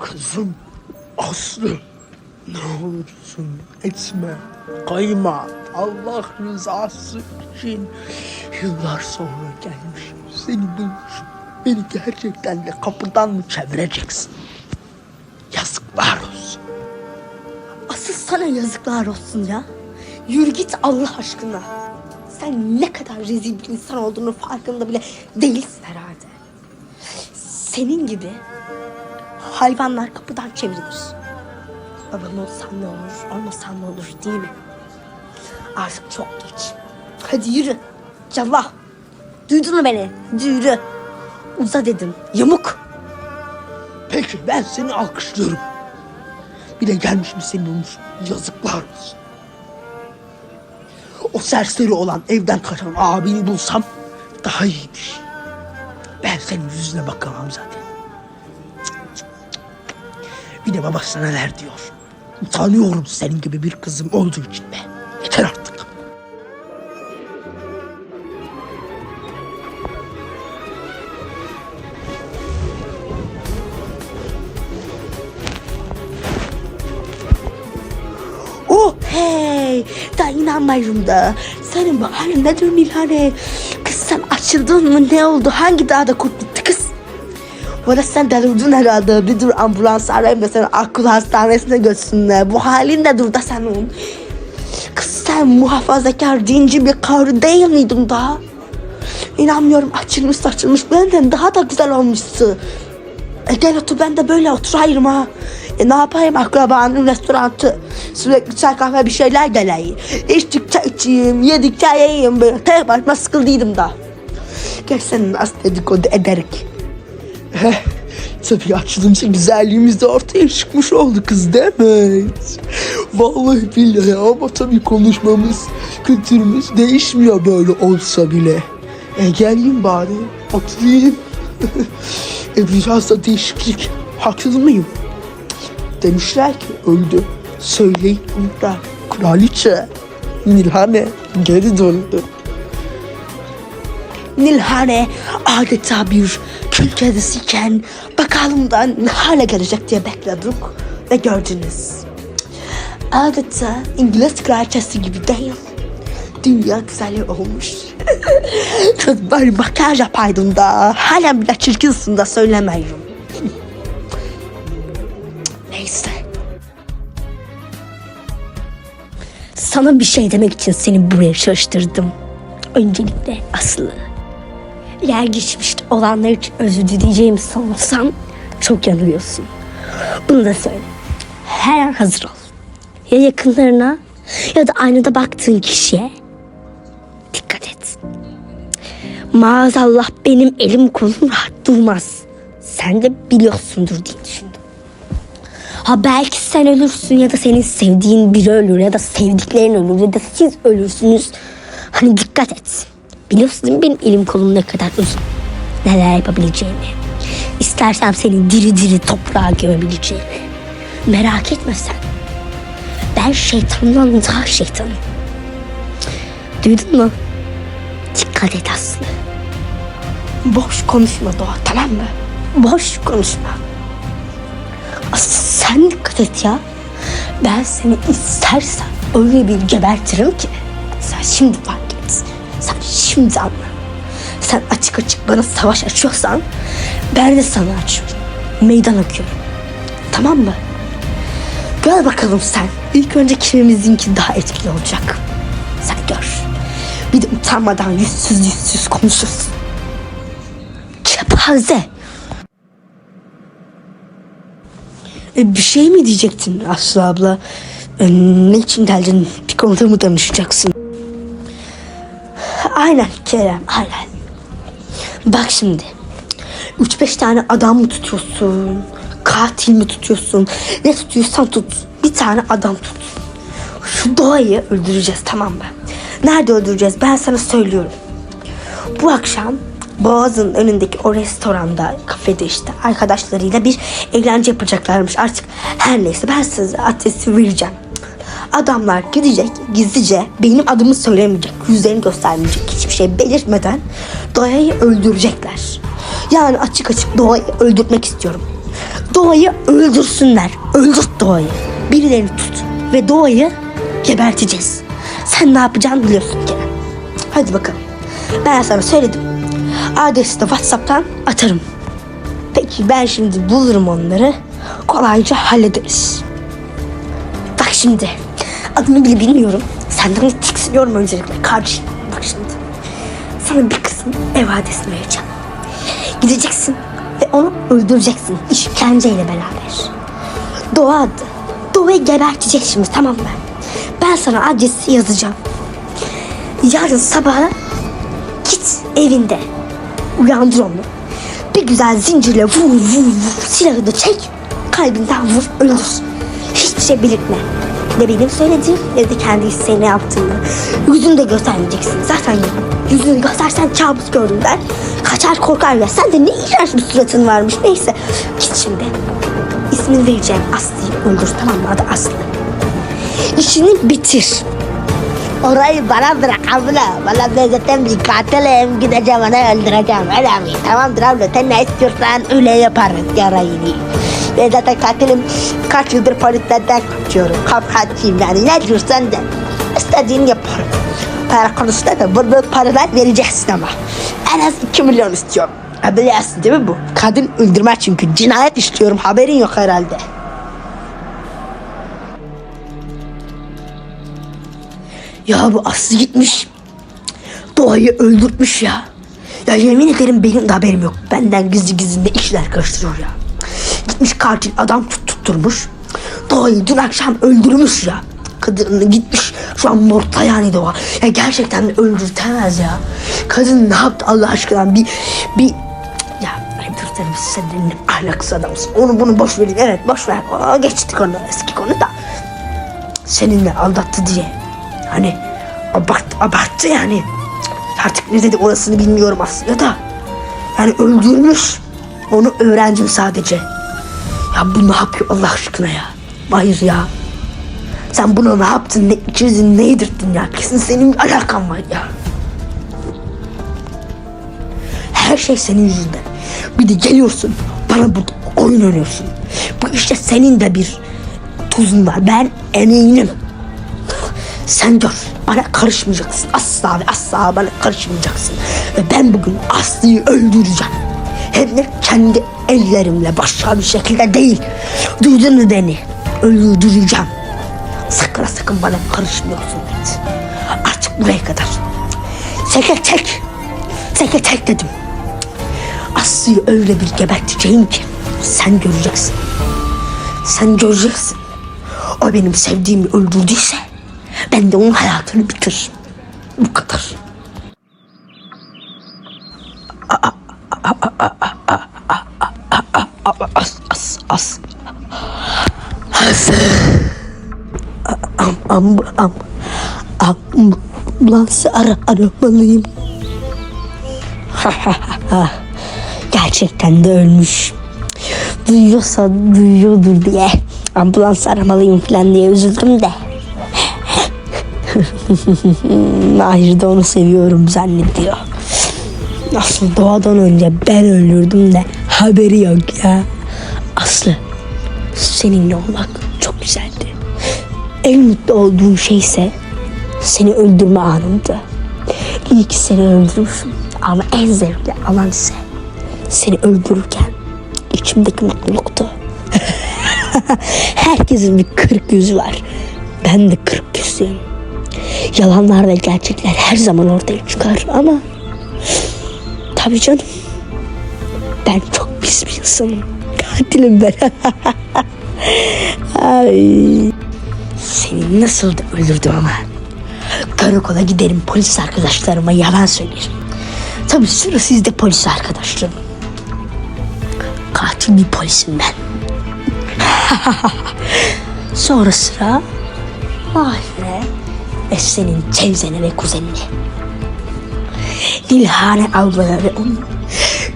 Kızım Aslı ne olursun etme kayma Allah rızası için yıllar sonra gelmişim seni bulmuşum beni gerçekten de kapıdan mı çevireceksin yazıklar olsun Asıl sana yazıklar olsun ya. Yürü git Allah aşkına. Sen ne kadar rezil bir insan olduğunu farkında bile değilsin herhalde. Senin gibi hayvanlar kapıdan çevrilir. Baban olsan ne olur, olmasan ne olur değil mi? Artık çok geç. Hadi yürü. Callah. Duydun mu beni? Yürü. Uza dedim. Yamuk. peki ben seni alkışlıyorum bir de gelmişim seni bulmuş yazıklar o serseri olan evden kaçan abini bulsam daha iyiymiş. Ben senin yüzüne bakamam zaten. Bir de babası neler diyor. Utanıyorum senin gibi bir kızım olduğu için be. Yeter artık. Oh hey! Da inanmıyorum da. Senin bu halin nedir Nilhane? Kız sen açıldın mı? Ne oldu? Hangi dağda kurt Valla sen delirdin herhalde. Bir dur ambulans arayayım da seni akıl hastanesine götürsünler. Bu halin de dur senin. Kız sen muhafazakar dinci bir karı değil miydin daha? İnanmıyorum açılmış saçılmış benden daha da güzel olmuşsun. E gel otur ben de böyle oturayım ha. E ne yapayım akrabanın restoranı. Sürekli çay kahve bir şeyler geleyim. İçtikçe içeyim, yedikçe yiyeyim böyle. Tek başıma sıkıldıydım da. Gel senin az dedikodu ederek. Tabii açılınca güzelliğimiz de ortaya çıkmış oldu kız demek. Vallahi billahi ama tabii konuşmamız, kültürümüz değişmiyor böyle olsa bile. E geleyim bari, oturayım. e biraz da değişiklik, haksız mıyım? Demişler ki öldü. Söyleyin burada. Kraliçe Nilhane geri döndü. Nilhane adeta bir kül kedisiyken bakalım da ne hale gelecek diye bekledik ve gördünüz. Adeta İngiliz kraliçesi gibi değil. Dünya güzeli olmuş. Kız böyle makyaj yapaydın da hala bile çirkinsin de söylemiyorum. Neyse. Sana bir şey demek için seni buraya çalıştırdım. Öncelikle Aslı. Eğer geçmişte olanlar için özür dileyeceğimi sanırsan çok yanılıyorsun. Bunu da söyle. Her an hazır ol. Ya yakınlarına ya da aynada baktığın kişiye dikkat et. Maazallah benim elim kolum rahat durmaz. Sen de biliyorsundur diye düşündüm. Ha belki sen ölürsün ya da senin sevdiğin biri ölür ya da sevdiklerin ölür ya da siz ölürsünüz. Hani dikkat et. Biliyorsun benim elim kolum ne kadar uzun. Neler yapabileceğimi. İstersem seni diri diri toprağa gömebileceğimi. Merak etme sen. Ben şeytandan daha şeytanım. Duydun mu? Dikkat et Aslı. Boş konuşma Doğa tamam mı? Boş konuşma. Aslı sen dikkat et ya. Ben seni istersen öyle bir gebertirim ki. Sen şimdi et. Sen şimdi anla. Sen açık açık bana savaş açıyorsan ben de sana açıyorum. Meydan okuyorum. Tamam mı? Gör bakalım sen. İlk önce kimimizinki daha etkili olacak. Sen gör. Bir de utanmadan yüzsüz yüzsüz konuşursun. Kepaze. E, bir şey mi diyecektin Aslı abla? E, ne için geldin? Bir konuda mı danışacaksın? Aynen Kerem, aynen. Bak şimdi. Üç beş tane adam mı tutuyorsun? Katil mi tutuyorsun? Ne tutuyorsan tut. Bir tane adam tut. Şu doğayı öldüreceğiz tamam mı? Nerede öldüreceğiz? Ben sana söylüyorum. Bu akşam Boğaz'ın önündeki o restoranda, kafede işte arkadaşlarıyla bir eğlence yapacaklarmış. Artık her neyse ben size adresi vereceğim. Adamlar gidecek gizlice benim adımı söylemeyecek, yüzlerini göstermeyecek, hiçbir şey belirtmeden Doğa'yı öldürecekler. Yani açık açık Doğa'yı öldürmek istiyorum. Doğayı öldürsünler. Öldürt doğayı. Birilerini tut ve doğayı geberteceğiz. Sen ne yapacağını biliyorsun Kerem. Hadi bakalım. Ben sana söyledim. Adresi de Whatsapp'tan atarım. Peki ben şimdi bulurum onları. Kolayca hallederiz. Bak şimdi. Adını bile bilmiyorum. Senden de tiksiniyorum öncelikle. Kardeşim. Bak şimdi. Sana bir kızın ev adresini vereceğim. Gideceksin ve onu öldüreceksin. İşkenceyle beraber. Doğa adı. Doğayı gebertecek şimdi tamam mı? Ben sana adresi yazacağım. Yarın sabaha git evinde. Uyandır onu. Bir güzel zincirle vur vur vur. Silahı da çek. Kalbinden vur öldür. Hiçbir şey belirtme. Ne benim söylediğim ne de kendi isteğine yaptığını. Yüzünü de göstermeyeceksin. Zaten yüzünü göstersen kabus gördüm der. Kaçar korkar ya. Sen de ne iğrenç bir suratın varmış. Neyse git şimdi. İsmini vereceğim Aslı'yı öldür tamam mı? Adı Aslı. İşini bitir. Orayı bana bırak abla. Valla ben zaten bir katilim. Gideceğim onu öldüreceğim. Öyle mi? Tamamdır abla. Sen ne istiyorsan öyle yaparız yarayını. Ben zaten katilim. Kaç yıldır polislerden kaçıyorum. Kapkaçıyım yani. Ne diyorsan de. İstediğini yaparım. Para konusunda da bol paralar vereceksin ama. En az 2 milyon istiyorum. Biliyorsun değil mi bu? Kadın öldürme çünkü. Cinayet işliyorum. Haberin yok herhalde. Ya bu Aslı gitmiş. Doğayı öldürtmüş ya. Ya yemin ederim benim de haberim yok. Benden gizli gizli işler karıştırıyor ya. Gitmiş katil adam tut tutturmuş. Doğayı dün akşam öldürmüş ya. Kadını gitmiş şu an morta yani doğa. Ya gerçekten öldürtemez ya. Kadın ne yaptı Allah aşkına bir bir ya sen de ne ahlaksız adamsın. Onu bunu boş verin evet boş ver. Aa, geçtik onu eski konu da. Seninle aldattı diye. Hani abart, abarttı yani. Artık ne dedi orasını bilmiyorum aslında da. Yani öldürmüş. Onu öğrendim sadece. Ya bu ne yapıyor Allah aşkına ya? Hayır ya. Sen buna ne yaptın, ne içirdin, ne yedirdin ya? Kesin senin bir alakan var ya. Her şey senin yüzünden. Bir de geliyorsun bana burada oyun oynuyorsun. Bu işte senin de bir tuzun var. Ben eminim. Sen gör. Bana karışmayacaksın. Asla ve asla bana karışmayacaksın. Ve ben bugün Aslı'yı öldüreceğim. Hem de kendi ellerimle başka bir şekilde değil. Duydun mu beni? Öldüreceğim. Sakın sakın bana karışmıyorsun dedi. Artık buraya kadar. Çekil çek. Çekil çek dedim. Aslı'yı öyle bir geberteceğim ki sen göreceksin. Sen göreceksin. O benim sevdiğimi öldürdüyse ben de onun hayatını bitiririm. Bu kadar. As, as, as. Am, am, am, ambulansı ara, aramalıyım. Gerçekten de ölmüş. Duyuyorsa duyuyordur diye ambulans aramalıyım falan diye üzüldüm de. Mahir de onu seviyorum zannediyor. Aslı doğadan önce ben öldürdüm de haberi yok ya. Seninle olmak çok güzeldi. En mutlu olduğum şey ise seni öldürme anımdı. İyi ki seni öldürmüşüm ama en zevkli alan ise seni öldürürken içimdeki mutluluktu. Herkesin bir kırık yüzü var. Ben de kırık yüzlüyüm. Yalanlar ve gerçekler her zaman ortaya çıkar ama tabii canım ben çok pis bir insanım. Katilim ben. Ay. Seni nasıl da öldürdüm ama. Karakola giderim polis arkadaşlarıma yalan söylerim. Tabii sıra sizde polis arkadaşlarım. Katil bir polisim ben. Sonra sıra Mahir'e ve senin teyzene ve kuzenine. Nilhane ablaya ve onun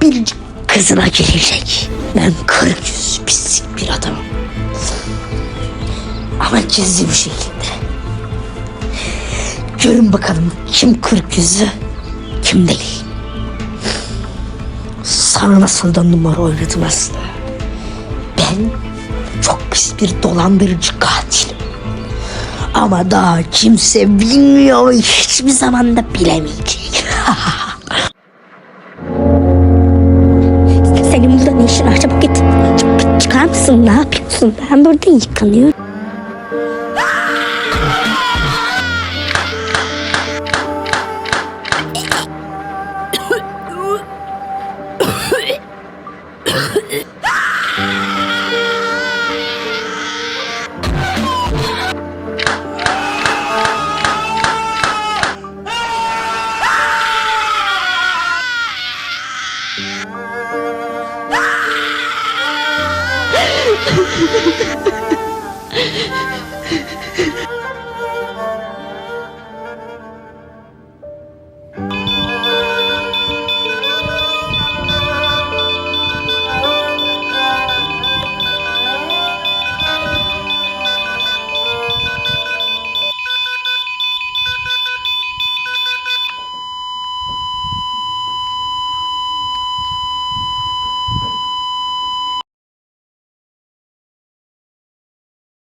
biricik kızına gelecek. Ben kırk yüz pislik bir adamım. Ama gizli bir şekilde. Görün bakalım kim kırk yüzü, kim değil. Sana nasıl da numara aslında. Ben çok pis bir dolandırıcı katilim. Ama daha kimse bilmiyor hiçbir zaman da bilemeyecek. Git. Çıkar mısın? Ne yapıyorsun? Ben burada yıkanıyorum.